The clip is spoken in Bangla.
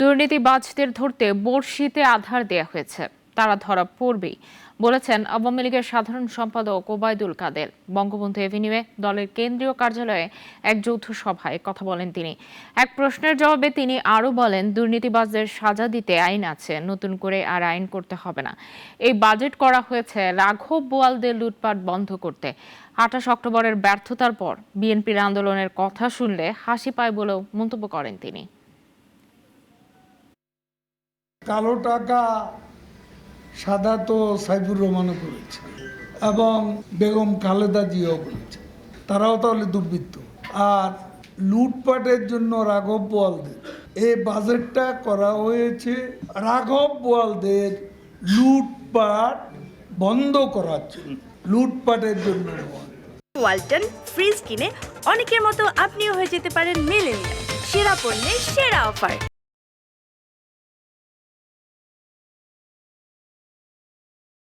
দুর্নীতিবাজদের ধরতে বড়শিতে আধার দেয়া হয়েছে। তারা ধরা পড়বেই, বলেছেন আওয়ামী লীগের সাধারণ সম্পাদক ওবায়দুল কাদের। বঙ্গবন্ধু এভিনিউয়ে দলের কেন্দ্রীয় কার্যালয়ে এক যৌথ সভায় কথা বলেন তিনি। এক প্রশ্নের জবাবে তিনি আরও বলেন, দুর্নীতিবাজদের সাজা দিতে আইন আছে, নতুন করে আর আইন করতে হবে না। এই বাজেট করা হয়েছে রাঘব বোয়ালদের লুটপাট বন্ধ করতে। আঠাশ অক্টোবরের ব্যর্থতার পর বিএনপির আন্দোলনের কথা শুনলে হাসি পায় বলেও মন্তব্য করেন তিনি। কালো টাকা সাদা তো সাইফুর রহমানও করেছে এবং বেগম খালেদা জিও করেছে। তারাও তাহলে দুর্বৃত্ত। আর লুটপাটের জন্য রাঘব বোয়ালদের, এই বাজেটটা করা হয়েছে রাঘব বোয়ালদের লুটপাট বন্ধ করার জন্য, লুটপাটের জন্য নয়। ওয়ালটন ফ্রিজ কিনে অনেকের মতো আপনিও হয়ে যেতে পারেন মেলেনিয়া সেরা পণ্যের সেরা অফার।